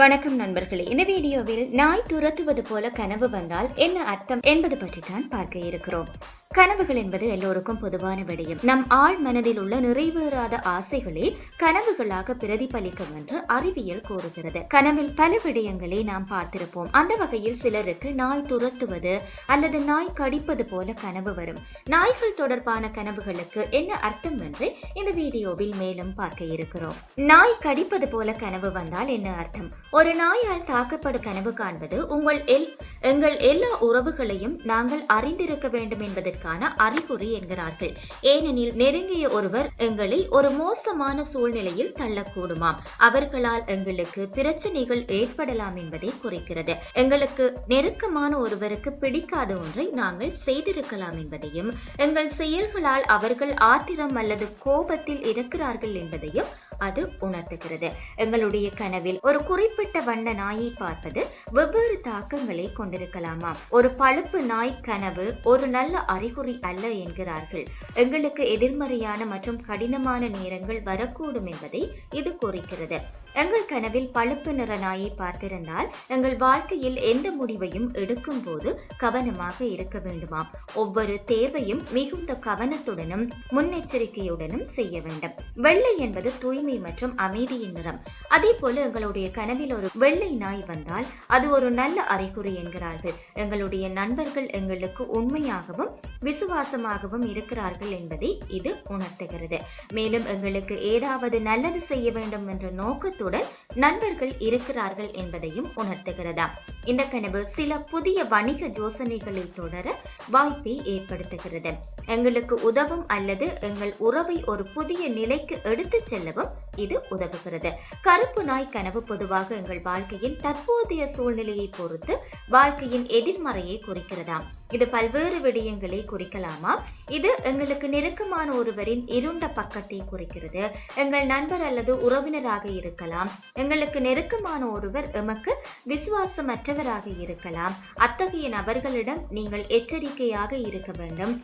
வணக்கம் நண்பர்களே. இந்த வீடியோவில் நாய் துரத்துவது போல கனவு வந்தால் என்ன அர்த்தம் என்பது பற்றி தான் பார்க்க இருக்கிறோம். கனவுகள் என்பது எல்லோருக்கும் பொதுவான விடயம். நம் ஆழ் மனதில் உள்ள நிறைவேறாத ஆசைகளே கனவுகளாக பிரதிபலிக்கும் என்று அறிவியல் கூறுகிறது. கனவில் பல விடயங்களை நாம் பார்த்திருப்போம். அந்த வகையில் சிலருக்கு நாய் துரத்துவது அல்லது நாய் கடிப்பது போல கனவு வரும். நாய்கள் தொடர்பான கனவுகளுக்கு என்ன அர்த்தம் என்று இந்த வீடியோவில் மேலும் பார்க்க இருக்கிறோம். நாய் கடிப்பது போல கனவு வந்தால் என்ன அர்த்தம்? ஒரு நாயால் தாக்கப்படும் கனவு காண்பது உங்கள் எல் எங்கள் எல்லா உறவுகளையும் நாங்கள் அறிந்திருக்க வேண்டும் என்பதற்கு என்பதற்கான அறிகுறி என்கிறார்கள். ஏனெனில் நெருங்கிய ஒருவர் எங்களை ஒரு மோசமான சூழ்நிலையில் தள்ளக்கூடுமாம். அவர்களால் எங்களுக்கு பிரச்சனைகள் ஏற்படலாம் என்பதை குறிக்கிறது. எங்களுக்கு நெருக்கமான ஒருவருக்கு பிடிக்காத ஒன்றை நாங்கள் செய்திருக்கலாம் என்பதையும் எங்கள் செயல்களால் அவர்கள் ஆத்திரம் அல்லது கோபத்தில் இருக்கிறார்கள் என்பதையும் அது உணர்த்துகிறது. எங்களுடைய கனவில் ஒரு குறிப்பிட்ட வண்ண நாயை பார்ப்பது வெவ்வேறு தாக்கங்களை கொண்டிருக்கலாமா ஒரு பழுப்பு நாய் கனவு ஒரு நல்ல அறி அறிகுறி அல்ல என்கிறார்கள். எங்களுக்கு எதிர்மறையான மற்றும் கடினமான நேரங்கள் வரக்கூடும் என்பதை இது குறிக்கிறது. எங்கள் கனவில் பழுப்பு நிற நாயை பார்த்திருந்தால் எங்கள் வாழ்க்கையில் எந்த முடிவையும் எடுக்கும் போது கவனமாக இருக்க வேண்டுமாம். ஒவ்வொரு தேர்வையும் மிகுந்த கவனத்துடனும் முன்னெச்சரிக்கையுடனும் செய்ய வேண்டும். வெள்ளை என்பது தூய்மை மற்றும் அமைதியின் நிறம். அதே போல எங்களுடைய கனவில் ஒரு வெள்ளை நாய் வந்தால் அது ஒரு நல்ல அறிகுறி என்கிறார்கள். எங்களுடைய நண்பர்கள் எங்களுக்கு உண்மையாகவும் விசுவாசமாகவும் இருக்கிறார்கள் என்பதை இது உணர்த்துகிறது. மேலும் எங்களுக்கு ஏதாவது நல்லது செய்ய வேண்டும் என்ற நோக்கத்துடன் நண்பர்கள் இருக்கிறார்கள் என்பதையும் உணர்த்துகிறதா? இந்த கனவு சில புதிய வணிக யோசனைகளை தொடர வாய்ப்பை ஏற்படுத்துகிறது. எங்களுக்கு உதவும் அல்லது எங்கள் உறவை ஒரு புதிய நிலைக்கு எடுத்துச் செல்லவும் இது உதவுகிறது. கருப்பு நாய் கனவு பொதுவாக எங்கள் வாழ்க்கையின் தற்போதைய சூழ்நிலையை பொறுத்து வாழ்க்கையின் எதிர்மறையை குறிக்கிறதாம். இது பல்வேறு விடயங்களை குறிக்கலாமா இது எங்களுக்கு நெருக்கமான ஒருவரின் இருண்ட பக்கத்தை குறிக்கிறது. எங்கள் நண்பர் அல்லது உறவினராக இருக்கலாம். எங்களுக்கு நெருக்கமான ஒருவர் எமக்கு விசுவாசமற்றவராக இருக்கலாம். அத்தகைய நபர்களிடம் நீங்கள் எச்சரிக்கையாக இருக்க வேண்டும்.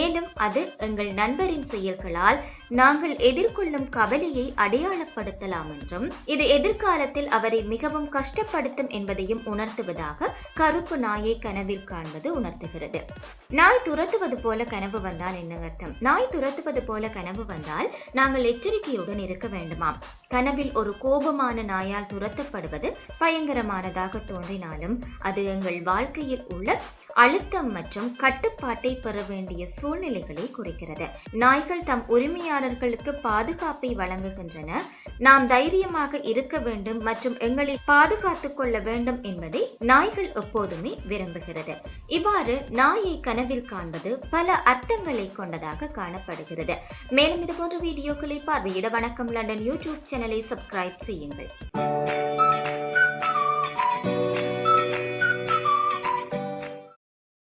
மேலும் அது எங்கள் நண்பரின் செயல்களால் நாங்கள் எதிர்கொள்ளும் கவலையை அடையாளப்படுத்தலாம் என்றும் இது எதிர்காலத்தில் அவரை மிகவும் கஷ்டப்படுத்தும் என்பதையும் உணர்த்துவதாக கருப்பு நாயை கனவில் காண்பது உணர்த்துகிறது. நாய் துரத்துவது போல கனவு வந்தால் என்ன அர்த்தம்? நாய் துரத்துவது போல கனவு வந்தால் நாங்கள் எச்சரிக்கையுடன் இருக்க வேண்டுமாம். கனவில் ஒரு கோபமான நாயால் துரத்தப்படுவது பயங்கரமானதாக தோன்றினாலும் அது எங்கள் வாழ்க்கையில் உள்ள அழுத்தம் மற்றும் கட்டுப்பாட்டை பெற வேண்டிய சூழ்நிலைகளை குறைக்கிறது. நாய்கள் தம் உரிமையாளர்களுக்கு பாதுகாப்பை வழங்குகின்றன. நாம் தைரியமாக இருக்க வேண்டும் மற்றும் எங்களை பாதுகாத்துக் கொள்ள வேண்டும் என்பதை நாய்கள் எப்போதுமே விரும்புகிறது. இவ்வாறு நாயை கனவில் காண்பது பல அர்த்தங்களை கொண்டதாக காணப்படுகிறது. மேலும் இது போன்ற வீடியோக்களை பார்வையிட வணக்கம். லண்டன் யூடியூப் சேனலை சப்ஸ்கிரைப் செய்யுங்கள்.